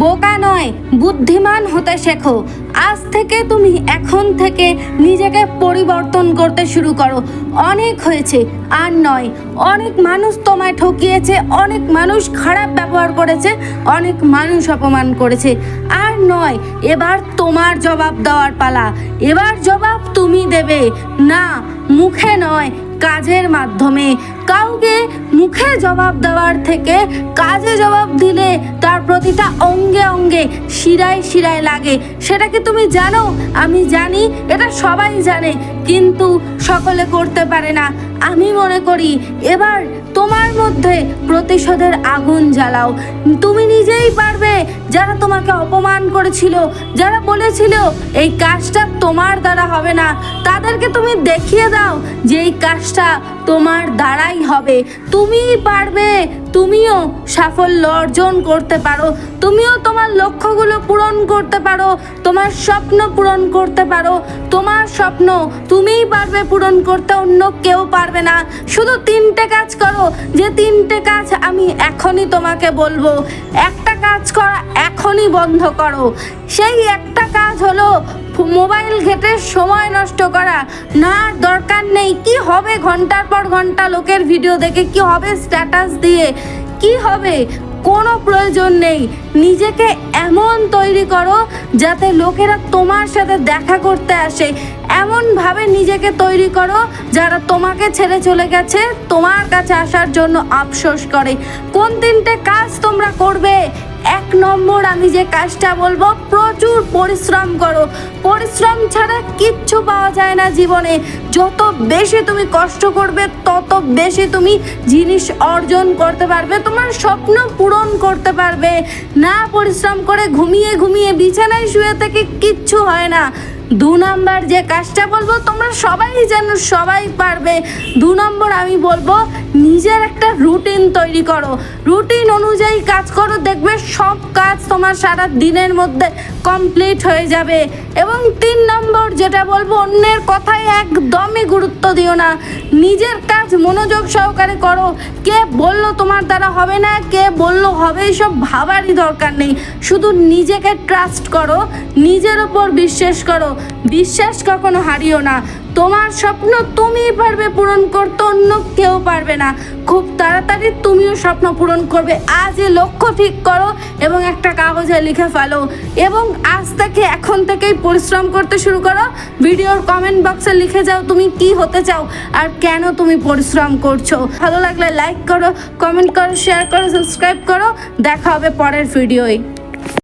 বোকা নয়, বুদ্ধিমান হতে শেখো। আজ থেকে তুমি এখন থেকে নিজেকে পরিবর্তন করতে শুরু করো। অনেক হয়েছে, আর নয়, অনেক মানুষ তোমায় ঠকিয়েছে, অনেক মানুষ খারাপ ব্যবহার করেছে, অনেক মানুষ অপমান করেছে। আর নয়, এবার তোমার জবাব দেওয়ার পালা। এবার জবাব তুমি দেবে। না, মুখে নয়, কাজের মাধ্যমে। কাউকে মুখে জবাব দেওয়ার থেকে কাজে জবাব অঙ্গে শিরায় শিরায় লাগে। সেটা কি তুমি জানো? আমি জানি, এটা সবাই জানে, কিন্তু সকলে করতে পারে না। আমি মনে করি, এবার তোমার মধ্যে প্রতিশোধের আগুন জ্বালাও। তুমি নিজেই পারবে, যারা তোমাকে অপমান করেছিল, যারা বলেছিল, এই কাজটা তোমার দ্বারা হবে না। তাদেরকে তুমি দেখিয়ে দাও যে এই কাজটা তোমার দ্বারাই হবে। তুমিই পারবে তুমিও সাফল্য অর্জন করতে পারো। তুমিও তোমার লক্ষ্যগুলো পূরণ করতে পারো। তোমার স্বপ্ন পূরণ করতে পারো। তোমার স্বপ্ন তুমিই পারবে পূরণ করতে, অন্য কেউ পারবে না। শুধু তিনটে কাজ করো। যে তিনটে কাজ আমি এখনই তোমাকে বলব, একটা কাজ করা এখনই বন্ধ করো। সেই একটা কাজ হলো মোবাইল সময় নষ্ট করা। না দরকার নেই। কি হবে ঘণ্টার পর ঘণ্টা লোকের ভিডিও দেখে? কি হবে স্ট্যাটাস দিয়ে? কি হবে? কোনো প্রয়োজন নেই। নিজেকে এমন তৈরি করো যাতে লোকেরা তোমার সাথে দেখা করতে আসে। এমনভাবে নিজেকে তৈরি করো যারা তোমাকে ছেড়ে চলে গেছে, তোমার কাছে আসার জন্য আফসোস করে। কোন তিনটে কাজ তোমরা করবে? এক নম্বর আমি যে কাজটা বলব, প্রচুর পরিশ্রম করো। পরিশ্রম ছাড়া কিচ্ছু পাওয়া যায় না জীবনে। যত বেশি তুমি কষ্ট করবে, তত বেশি তুমি জিনিস অর্জন করতে পারবে, তোমার স্বপ্ন পূরণ করতে পারবে। না পরিশ্রম করে ঘুমিয়ে ঘুমিয়ে বিছানায় শুয়ে থেকে কিচ্ছু হয় না। দু নম্বর যে কাজটা বলব, তোমরা সবাই যেন সবাই পারবে। দু নম্বর আমি বলব একটা রুটিন তৈরি করো। রুটিন অনুযায়ী কাজ করো, দেখবে সব কাজ তোমার সারা দিনের মধ্যে কমপ্লিট হয়ে যাবে। এবং তিন নম্বর যেটা বলব, অন্যের কথায় একদমই গুরুত্ব দিও না। নিজের কাজ মনোযোগ সহকারে করো। কে বলল তোমার দ্বারা হবে না, কে বলল হবে এসব ভাবারই দরকার নেই। শুধু নিজেকে ট্রাস্ট করো, নিজের ওপর বিশ্বাস করো। বিশ্বাস কখনো হারিও না। তোমার স্বপ্ন তুমিই পারবে পূরণ করতে, অন্য কেউ পারবে না। খুব তাড়াতাড়ি তুমিও স্বপ্ন পূরণ করবে। আজ এ লক্ষ্য ঠিক করো এবং একটা কাগজে লিখে ফেলো এবং আজ থেকে এখন থেকেই পরিশ্রম করতে শুরু করো। ভিডিওর কমেন্ট বক্সে লিখে যাও তুমি কি হতে চাও আর কেন তুমি পরিশ্রম করছ। ভালো লাগলে লাইক করো কমেন্ট করো শেয়ার করো সাবস্ক্রাইব করো। দেখা হবে পরের ভিডিওয়।